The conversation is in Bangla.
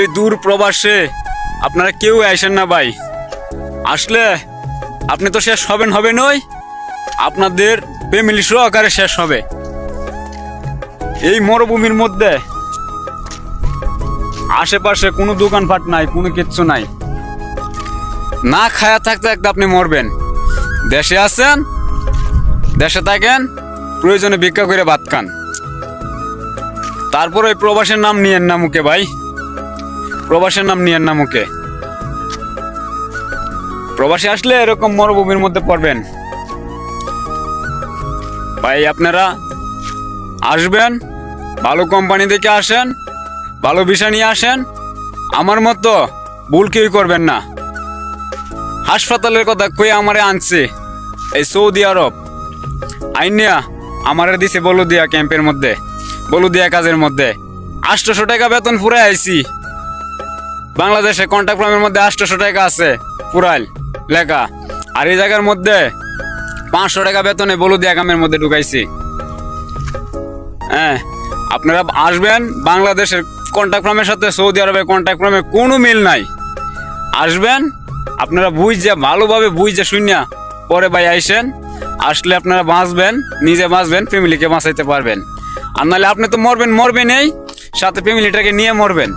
এই দূর প্রবাসে আপনারা কেউ আসেন না ভাই। আসলে আপনি তো শেষ হবেন, হবে নই আপনাদের ফ্যামিলি সহকারে শেষ হবে। এই মরুভূমির মধ্যে আশেপাশে কোনো দোকানপাট নাই, কোনো কিচ্ছু নাই। না খায়া থাকতে থাকতে আপনি মরবেন। দেশে আছেন, দেশে থাকেন, প্রয়োজনে ভিক্ষা করে ভাত খান। তারপর ওই প্রবাসের নাম নিয়েন না মুখে ভাই। প্রবাসের নাম নিয়েন না মুখে। প্রবাসে আসলে এরকম মরুভূমির মধ্যে পড়বেন। ভাই, আপনারা আসবেন, ভালো কোম্পানি থেকে আসেন, ভালো বিষয় নিয়ে আসেন, আমার মতো ভুল কেউ করবেন না। হাসপাতালের কথা কই আমারে আনছে? এই সৌদি আরব। আইনিয়া আমারে দিছে বলুদিয়া ক্যাম্পের মধ্যে, বলুদিয়া কাজের মধ্যে। আটশোশো টাকা বেতন পুরে আইছি। বাংলাদেশে কন্ট্যাক্ট ফর্মের মধ্যে আটশোশো টাকা আছে পুরাইল লেখা। আর এই জায়গার মধ্যে পাঁচশো টাকা বেতনে বলুদিয়া কামের মধ্যে ঢুকাইছি। হ্যাঁ আপনারা আসবেন, বাংলাদেশের কন্ট্যাক্ট ফর্মের সাথে সৌদি আরবের কন্ট্যাক্ট ফর্মের কোনো মিল নাই। আসবেন, আপনারা বুঝছে ভালোভাবে বুঝছে শূন্য পরে ভাই আইসেন, আসলে আপনারা বাঁচবেন, নিজে বাঁচবেন ফ্যামিলিকে বাঁচাইতে পারবেন। আর নাহলে আপনি তো মরবেন, মরবেনই, সাথে ফ্যামিলিটাকে নিয়ে মরবেন।